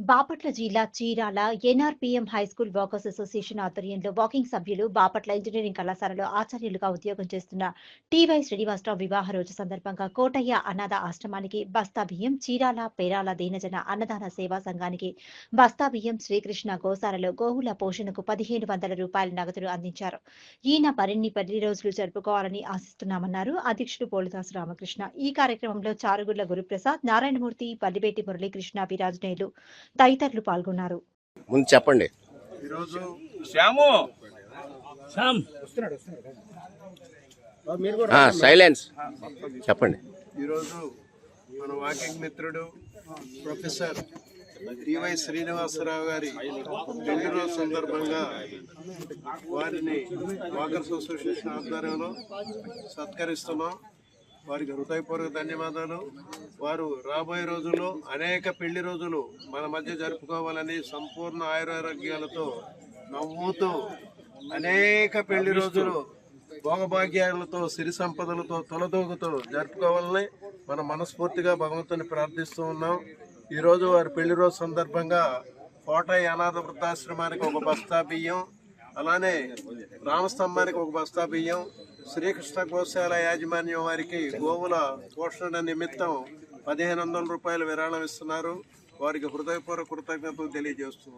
బాపట్ల జిల్లా Chirala NRPM high school walkers association ఆధ్వర్యంలో walking సభ్యులు బాపట్ల ఇంజనీరింగ్ కళాశాలలో ఆచార్యులుగా ఉద్యోగం చేస్తున్న టీవై శ్రీనివాసరావు వివాహ రోజు సందర్భంగా కోటయ్య అనాథ ఆశ్రమానికి బస్తా బియ్యం చీరాల పేరాల దీనజన అన్నదాన సేవా సంఘానికి బస్తా బియ్యం శ్రీకృష్ణ గోశాలలో గోవుల పోషణకు పదిహేను వందల రూపాయల నగదును అందించారు. ఈయన మరిన్ని పది రోజులు జరుపుకోవాలని ఆశిస్తున్నామన్నారు అధ్యక్షుడు పోలిదాసు రామకృష్ణ. ఈ కార్యక్రమంలో చారుగుళ్ళ గురుప్రసాద్ నారాయణమూర్తి పల్లిబేటి మురళీకృష్ణ విరాజనేయులు తదితరులు పాల్గొన్నారు. ముందు చెప్పండి. ఈరోజు శ్యాము. ఆ, సైలెన్స్ చెప్పండి. ఈరోజు మన వాకింగ్ మిత్రుడు ప్రొఫెసర్ టివై శ్రీనివాసరావు గారి రోజు సందర్భంగా వారిని వాకర్స్ అసోసియేషన్ ఆధ్వర్యంలో సత్కరిస్తున్నాం. వారికి హృదయపూర్వక ధన్యవాదాలు. వారు రాబోయే రోజుల్లో అనేక పెళ్ళి రోజులు మన మధ్య జరుపుకోవాలని సంపూర్ణ ఆయురారోగ్యాలతో నవ్వుతూ అనేక పెళ్ళి రోజులు భోగభాగ్యాలతో సిరి సంపదలతో తొలదూగుతూ జరుపుకోవాలని మనం మనస్ఫూర్తిగా భగవంతుని ప్రార్థిస్తూ ఉన్నాం. ఈరోజు వారి పెళ్ళి రోజు సందర్భంగా కోటయ్య అనాథ వృద్ధాశ్రమానికి ఒక బస్తా బియ్యం అలానే రామస్తంభానికి ఒక బస్తా బియ్యం శ్రీకృష్ణ గోశాల యాజమాన్యం వారికి గోవుల పోషణ నిమిత్తం పదిహేను వందల రూపాయలు విరాళం ఇస్తున్నారు. వారికి హృదయపూర్వక కృతజ్ఞతలు తెలియజేస్తూ